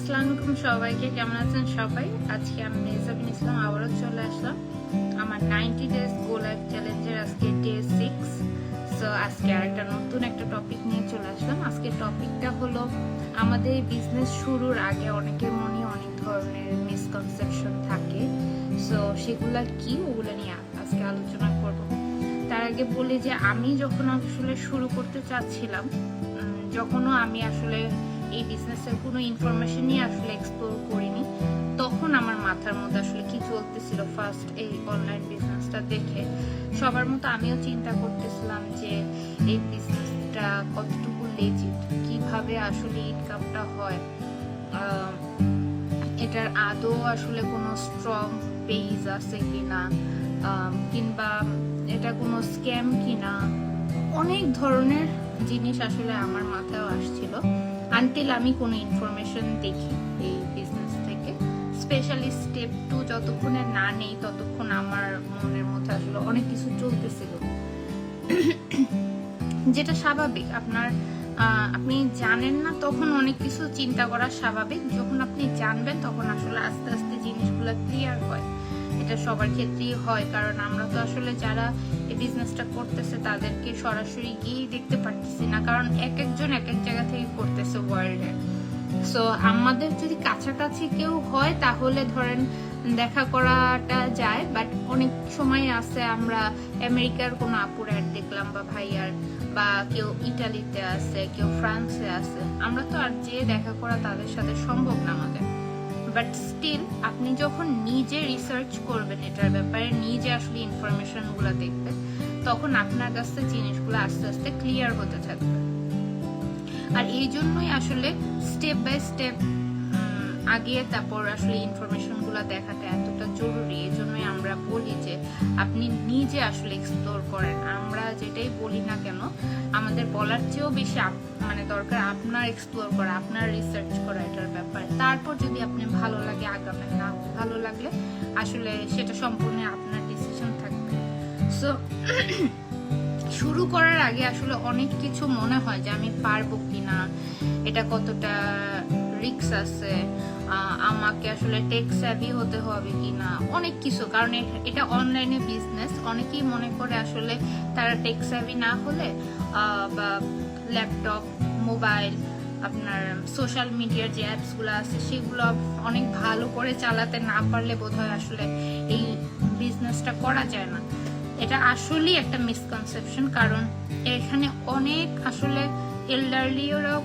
আসসালামু আলাইকুম সবাইকে, কেমন আছেন সবাই? আজকে আমি মেজাবিন ইসলাম আবারও চলে আসলাম। আমার নাইনটি ডেজ গো লাইফ চ্যালেঞ্জের আজকে ডে সিক্স সো আজকে আরেকটা নতুন একটা টপিক নিয়ে চলে আসলাম। আজকে টপিকটা হলো আমাদের বিজনেস শুরুর আগে অনেকের মনে অনেক ধরনের মিসকনসেপশন থাকে। সো সেগুলা কি? ওগুলো নিয়ে আজকে আলোচনা করব। তার আগে বলি যে, আমি যখন আসলে শুরু করতে চাচ্ছিলাম যখনও আমি আসলে এই বিজনেসের কোনো ইনফরমেশনই আসলে এক্সপ্লোর করিনি। তখন আমার মাথার মধ্যে আসলে কি চলতেছিল ফার্স্ট এই অনলাইন বিজনেসটা দেখে। সবার মতো আমিও চিন্তা করতেছিলাম যে এই বিজনেসটা কতটুকু লেজিট কীভাবে আসলে ইনকামটা হয়। এটার আদৌ আসলে কোনো স্ট্রং পেজ আছে কিনা কিংবা এটা কোনো স্ক্যাম কিনা, অনেক ধরনের জিনিস আসলে আমার মাথায় আসছিল। আনটিল আমি কোনো ইনফরমেশন দেখি এই বিজনেস থেকে স্পেশালি স্টেপ টু যতক্ষণে না নেই, ততক্ষণ আমার মনের মধ্যে আসলে অনেক কিছু চলতেছিল। যেটা স্বাভাবিক, আপনার আপনি জানেন না, তখন অনেক কিছু চিন্তা করা স্বাভাবিক। যখন আপনি জানবেন, তখন আসলে আস্তে আস্তে জিনিসগুলো ক্লিয়ার হয়। এটা সবার ক্ষেত্রেই হয়, কারণ আমরা তো আসলে যারা এই বিজনেসটা করতেছে, তাদেরকে সরাসরি গিয়ে দেখতে পারতেছি না। কারণ এক একজন এক এক জায়গা থেকে করতেছে ওয়ার্ল্ডে সো আমাদের যদি কাছাকাছি কেউ হয়, তাহলে ধরেন দেখা করাটা যায় বাট অনেক সময় আছে আমরা আমেরিকার কোনো আপুর অ্যাড দেখলাম বা ভাইয়ার, বা কেউ ইটালিতে আছে, কেউ ফ্রান্সে আছে। আমরা তো আর যে দেখা করা তাদের সাথে সম্ভব না আমাদের। বাট স্টিল আপনি যখন নিজে রিসার্চ করবেন এটার ব্যাপারে, নিজে আসলে ইনফরমেশনগুলো দেখবেন, তখন আপনার কাছে জিনিসগুলো আস্তে আস্তে ক্লিয়ার হতে থাকবে। আর এই জন্যই আসলে স্টেপ বাই স্টেপ আগিয়ে তারপর আসলে ইনফরমেশনগুলো দেখাটা এতটা জরুরি। এই জন্যই আমরা বলি যে, আপনি নিজে আসলে এক্সপ্লোর করেন। আমরা যেটাই বলি না কেন, আমাদের বলার চেয়েও বেশি মানে দরকার আপনার এক্সপ্লোর করা, আপনার রিসার্চ করা এটার ব্যাপার। তারপর যদি আপনি ভালো লাগে, আগাবেন না, ভালো লাগলে আসলে সেটা সম্পূর্ণ আপনার ডিসিশন থাকবে। সো শুরু করার আগে আসলে অনেক কিছু মনে হয় যে আমি পারব কিনা, এটা কতটা রিক্স আছে আমাকে আসলে টেক স্যাভি হতে হবে কিনা, অনেক কিছু। কারণ এটা অনলাইনে বিজনেস অনেকেই মনে করে আসলে তারা টেক স্যাভি না হলে বা ল্যাপটপ মোবাইল আপনার সোশ্যাল মিডিয়ার যে অ্যাপসগুলো আছে, সেগুলো অনেক ভালো করে চালাতে না পারলে বোধহয় আসলে এই বিজনেসটা করা যায় না। এটা আসলেই একটা মিসকনসেপশন কারণ এখানে অনেক আসলে এল্ডারলিরাও